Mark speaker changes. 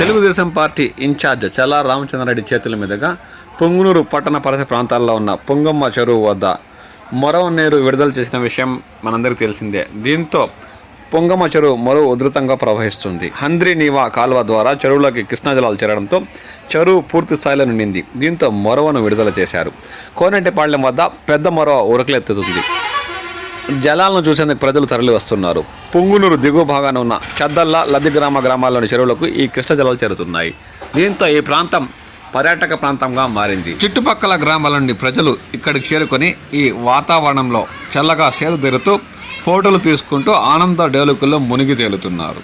Speaker 1: Telugu Desam party in charge Challa Ramachandra Reddy చేతుల మీదుగా పొంగునూరు పట్టణ పరిసర ప్రాంతాల్లో ఉన్న పొంగమ్మ చెరువు వద్ద మరో నీరు విడుదల చేసిన విషయం మనందరికీ తెలిసిందే. దీంతో పొంగమ్మ చెరువు మరో ఉధృతంగా ప్రవహిస్తుంది. హంద్రి నీవా కాలువ ద్వారా చెరువులోకి కృష్ణా జలాలు చేరడంతో చెరువు పూర్తి స్థాయిలో నిండింది. దీంతో మొరవను విడుదల చేశారు. కోనెంటిపాళ్ళెం వద్ద పెద్ద మొరవ ఉరకలెత్తుతుంది జలాలను చూసేందుకు ప్రజలు తరలి వస్తున్నారు. పొంగునూరు దిగువ భాగాన ఉన్న చద్దల్ల లద్దిగ్రామ గ్రామాల్లోని చెరువులకు ఈ కృష్ణ జలాలు చేరుతున్నాయి. దీంతో ఈ ప్రాంతం పర్యాటక ప్రాంతంగా మారింది. చుట్టుపక్కల గ్రామాల నుండి ప్రజలు ఇక్కడికి చేరుకొని ఈ వాతావరణంలో చల్లగా సేద తీరుతూ ఫోటోలు తీసుకుంటూ ఆనంద డేలుకుల్లో మునిగి తేలుతున్నారు.